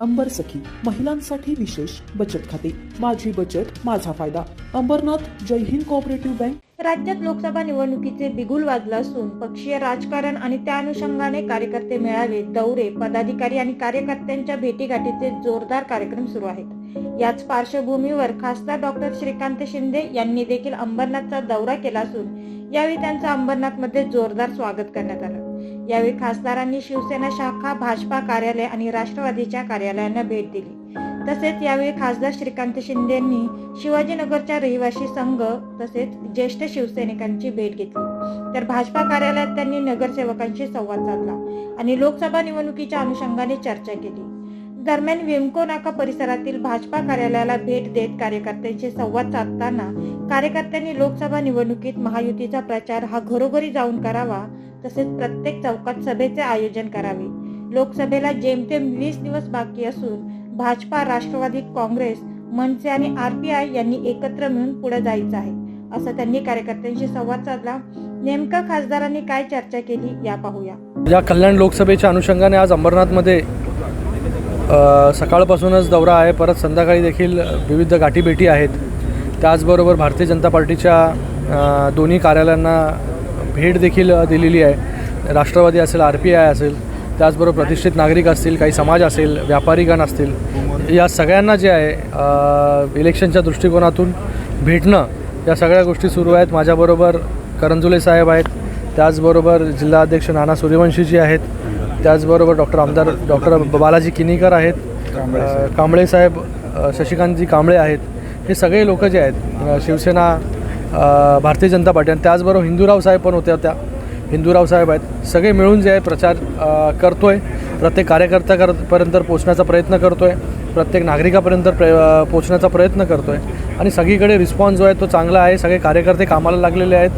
अंबर सखी महिलांसाठी विशेष बचत खाते. माझी बचत माझा फायदा. Ambernath Jai Hind cooperative bank. राज्यात लोकसभा निवडणुकीचे बिगुल वाजलं असून पक्षीय राजकारण आणि त्या अनुषंगाने कार्यकर्ते मेळावे दौरे पदाधिकारी आणि कार्यकर्त्यांच्या भेटीगाठीचे जोरदार कार्यक्रम सुरू आहेत. याच पार्श्वभूमीवर खासदार डॉक्टर श्रीकांत शिंदे यांनी देखील अंबरनाथचा दौरा केला असून यावेळी त्यांचं अंबरनाथमध्ये जोरदार स्वागत करण्यात आलं. यावेळी खासदारांनी शिवसेना शाखा भाजपा कार्यालय आणि राष्ट्रवादीच्या कार्यालयांना भेट दिली. तसेच यावेळी खासदार श्रीकांत शिंदे यांनी शिवाजीनगरच्या रहिवासी संघ तसेच ज्येष्ठ शिवसैनिकांची भेट घेतली. तर भाजपा कार्यालयात त्यांनी नगरसेवकांशी संवाद साधला आणि लोकसभा निवडणुकीच्या अनुषंगाने चर्चा केली. दरम्यान विमको नाका परिसरातील भाजपा कार्यालयाला भेट देत कार्यकर्त्यांशी संवाद साधताना कार्यकर्त्यांनी लोकसभा निवडणुकीत महायुतीचा प्रचार हा घरोघरी जाऊन करावा तसेच प्रत्येक चौकात सभेचे आयोजन करावे. लोकसभेला जेमतेम वीस दिवस बाकी असून भाजपा राष्ट्रवादी काँग्रेस मनसे आणि आर पी आय यांनी एकत्र मिळून पुढे जायचं आहे. असं त्यांनी कार्यकर्त्यांशी संवाद साधला. नेमका खासदारांनी काय चर्चा केली या पाहूया. या कल्याण लोकसभेच्या अनुषंगाने आज अंबरनाथमध्ये सकाळपासूनच दौरा आहे. परत संध्याकाळी देखील विविध गाठीभेटी आहेत. त्याचबरोबर भारतीय जनता पार्टीच्या दोन्ही कार्यालयांना भेट देखील दिलेली आहे. राष्ट्रवादी असेल आर पी आय असेल त्याचबरोबर प्रतिष्ठित नागरिक असतील काही समाज असेल व्यापारीगण असतील या सगळ्यांना जे आहे इलेक्शनच्या दृष्टिकोनातून भेटणं या सगळ्या गोष्टी सुरू आहेत. माझ्याबरोबर करंजुले साहेब आहेत. त्याचबरोबर जिल्हाध्यक्ष नाना सूर्यवंशीजी आहेत. त्याचबरोबर डॉक्टर आमदार डॉक्टर बालाजी किनीकर आहेत. कांबळे साहेब. शशिकांतजी कांबळे आहेत. हे सगळे लोक जे आहेत शिवसेना भारतीय जनता पार्टी आणि त्याचबरोबर हिंदूराव साहेब पण होत्या त्या. हिंदूराव साहेब आहेत. सगळे मिळून जे आहे प्रचार करतो आहे प्रत्येक कार्यकर्त्यापर्यंत पोचण्याचा प्रयत्न करतो आहे प्रत्येक नागरिकापर्यंत प्र पोचण्याचा प्रयत्न करतो आहे आणि सगळीकडे रिस्पॉन्स जो आहे तो चांगला आहे. सगळे कार्यकर्ते कामाला लागलेले आहेत.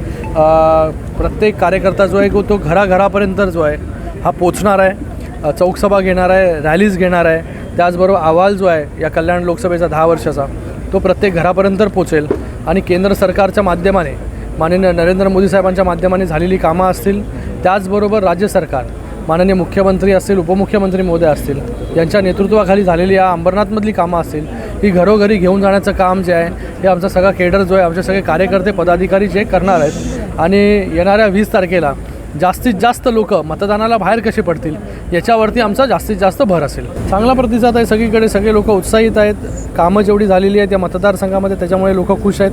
प्रत्येक कार्यकर्ता जो आहे तो घराघरापर्यंत जो आहे हा पोचणार आहे. चौकसभा घेणार आहे रॅलीज घेणार आहे. त्याचबरोबर अहवाल जो आहे या कल्याण लोकसभेचा दहा वर्षाचा तो प्रत्येक घरापर्यंत पोचेल आणि केंद्र सरकारच्या माध्यमाने माननीय नरेंद्र मोदी साहेबांच्या माध्यमाने झालेली कामं असतील त्याचबरोबर राज्य सरकार माननीय मुख्यमंत्री असतील उपमुख्यमंत्री मोदय असतील यांच्या नेतृत्वाखाली झालेली या अंबरनाथमधली कामं असतील ही घरोघरी घेऊन जाण्याचं काम जे आहे हे आमचा सगळा केडर जो आहे आमचे सगळे कार्यकर्ते पदाधिकारी जे करणार आहेत आणि येणाऱ्या वीस तारखेला जास्तीत जास्त लोक मतदानाला बाहेर कसे पडतील याच्यावरती आमचा जास्तीत जास्त भर असेल. चांगला प्रतिसाद आहे सगळीकडे सगळे लोक उत्साहित आहेत. कामं जेवढी झालेली आहेत त्या मतदारसंघामध्ये त्याच्यामुळे लोक खुश आहेत.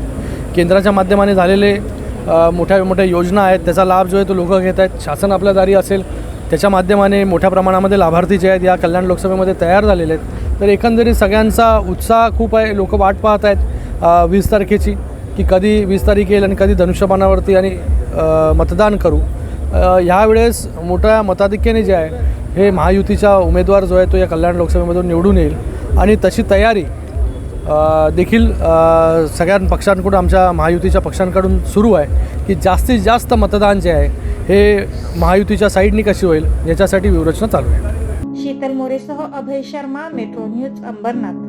केंद्राच्या माध्यमाने झालेले मोठ्या मोठ्या योजना आहेत त्याचा लाभ जो आहे तो लोक घेत आहेत. शासन आपल्या दारी असेल त्याच्या माध्यमाने मोठ्या प्रमाणामध्ये लाभार्थी जे आहेत या कल्याण लोकसभेमध्ये तयार झालेले आहेत. तर एकंदरीत सगळ्यांचा उत्साह खूप आहे लोक वाट पाहत आहेत वीस तारखेची की कधी वीस तारीख येईल आणि कधी धनुष्यबाणावरती आणि मतदान करू. ह्यावेळेस मोठ्या मताधिक्याने जे आहे हे महायुतीचा उमेदवार जो आहे तो या कल्याण लोकसभेमधून निवडून येईल. आणि तशी तयारी देखील सगळ्या पक्षांकडून आमच्या महायुतीच्या पक्षांकडून सुरू आहे की जास्तीत जास्त मतदान जे आहे हे महायुतीच्या साईडनी कशी होईल याच्यासाठी व्यूहरचना चालू आहे. शीतल मोरेसह अभय शर्मा मेट्रो न्यूज अंबरनाथ.